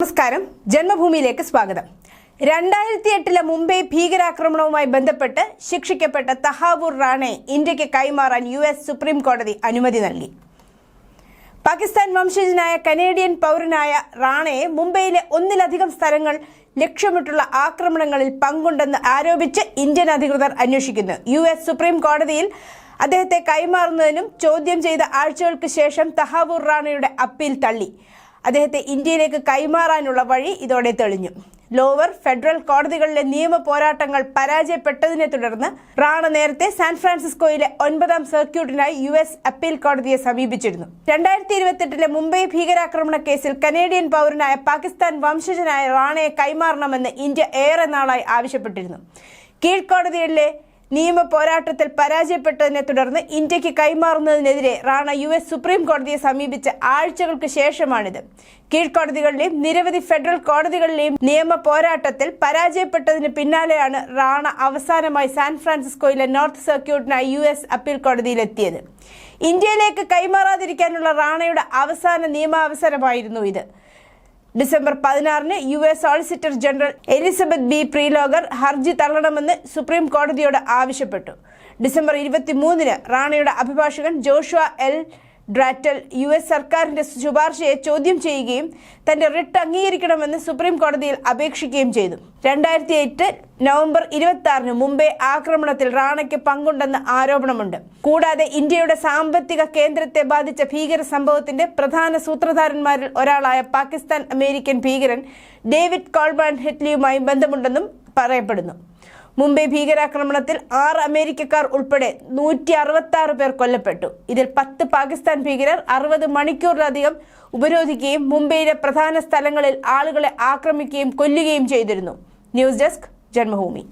നമസ്കാരം. ജന്മഭൂമിയിലേക്ക് സ്വാഗതം. രണ്ടായിരത്തി എട്ടിലെ മുംബൈ ഭീകരാക്രമണവുമായി ബന്ധപ്പെട്ട് ശിക്ഷിക്കപ്പെട്ട തഹാവൂർ റാണെ ഇന്ത്യയ്ക്ക് കൈമാറാൻ യു എസ് സുപ്രീം കോടതി അനുമതി നൽകി. പാകിസ്ഥാൻ വംശജനായ കനേഡിയൻ പൗരനായ റാണയെ മുംബൈയിലെ ഒന്നിലധികം സ്ഥലങ്ങൾ ലക്ഷ്യമിട്ടുള്ള ആക്രമണങ്ങളിൽ പങ്കുണ്ടെന്ന് ആരോപിച്ച് ഇന്ത്യൻ അധികൃതർ അന്വേഷിക്കുന്നു. യു എസ് സുപ്രീം കോടതിയിൽ അദ്ദേഹത്തെ കൈമാറുന്നതിനും ചോദ്യം ചെയ്ത ആഴ്ചകൾക്ക് ശേഷം തഹാവൂർ റാണയുടെ അപ്പീൽ തള്ളി. അദ്ദേഹത്തെ ഇന്ത്യയിലേക്ക് കൈമാറാനുള്ള വഴി ഇതോടെ തെളിഞ്ഞു. ലോവർ ഫെഡറൽ കോടതികളിലെ നിയമ പോരാട്ടങ്ങൾ പരാജയപ്പെട്ടതിനെ തുടർന്ന് റാണ നേരത്തെ സാൻ ഫ്രാൻസിസ്കോയിലെ ഒൻപതാം സർക്യൂട്ടിനായി യു എസ് അപ്പീൽ കോടതിയെ സമീപിച്ചിരുന്നു. രണ്ടായിരത്തി ഇരുപത്തെട്ടിലെ മുംബൈ ഭീകരാക്രമണ കേസിൽ കനേഡിയൻ പൗരനായ പാകിസ്ഥാൻ വംശജനായ റാണയെ കൈമാറണമെന്ന് ഇന്ത്യ ഏറെ നാളായി ആവശ്യപ്പെട്ടിരുന്നു. കീഴ്ക്കോടതികളിലെ നിയമ പോരാട്ടത്തിൽ പരാജയപ്പെട്ടതിനെ തുടർന്ന് ഇന്ത്യയ്ക്ക് കൈമാറുന്നതിനെതിരെ റാണ യു എസ് സുപ്രീം കോടതിയെ സമീപിച്ച ആഴ്ചകൾക്ക് ശേഷമാണിത്. കീഴ്ക്കോടതികളിലെയും നിരവധി ഫെഡറൽ കോടതികളിലെയും നിയമ പോരാട്ടത്തിൽ പരാജയപ്പെട്ടതിന് പിന്നാലെയാണ് റാണ അവസാനമായി സാൻ ഫ്രാൻസിസ്കോയിലെ നോർത്ത് സർക്യൂട്ടിനായി യു എസ് അപ്പീൽ കോടതിയിലെത്തിയത്. ഇന്ത്യയിലേക്ക് കൈമാറാതിരിക്കാനുള്ള റാണയുടെ അവസാന നിയമാവസരമായിരുന്നു ഇത്. ഡിസംബർ പതിനാറിന് U S solicitor general Elizabeth B Prelogar ഹർജി തള്ളണമെന്ന് സുപ്രീം കോടതിയോട് ആവശ്യപ്പെട്ടു. ഡിസംബർ ഇരുപത്തിമൂന്നിന് റാണയുടെ അഭിഭാഷകൻ Joshua L Dratel U S സർക്കാരിന്റെ ശുപാർശയെ ചോദ്യം ചെയ്യുകയും തന്റെ റിട്ട് അംഗീകരിക്കണമെന്ന് സുപ്രീം കോടതിയിൽ അപേക്ഷിക്കുകയും ചെയ്തു. രണ്ടായിരത്തി എട്ട് നവംബർ ഇരുപത്തി ആറിന് മുംബൈ ആക്രമണത്തിൽ റാണയ്ക്ക് പങ്കുണ്ടെന്ന് ആരോപണമുണ്ട്. കൂടാതെ ഇന്ത്യയുടെ സാമ്പത്തിക കേന്ദ്രത്തെ ബാധിച്ച ഭീകര സംഭവത്തിന്റെ പ്രധാന സൂത്രധാരന്മാരിൽ ഒരാളായ പാകിസ്ഥാൻ അമേരിക്കൻ ഭീകരൻ ഡേവിഡ് കോൾബാൻ ഹെറ്റ്ലിയുമായി ബന്ധമുണ്ടെന്നും പറയപ്പെടുന്നു. മുംബൈ ഭീകരാക്രമണത്തിൽ ആറ് അമേരിക്കക്കാർ ഉൾപ്പെടെ നൂറ്റി അറുപത്തി ആറ് പേർ കൊല്ലപ്പെട്ടു. ഇതിൽ പത്ത് പാകിസ്ഥാൻ ഭീകരർ അറുപത് മണിക്കൂറിലധികം ഉപരോധിക്കുകയും മുംബൈയിലെ പ്രധാന സ്ഥലങ്ങളിൽ ആളുകളെ ആക്രമിക്കുകയും കൊല്ലുകയും ചെയ്തിരുന്നു. News desk Janmabhumi.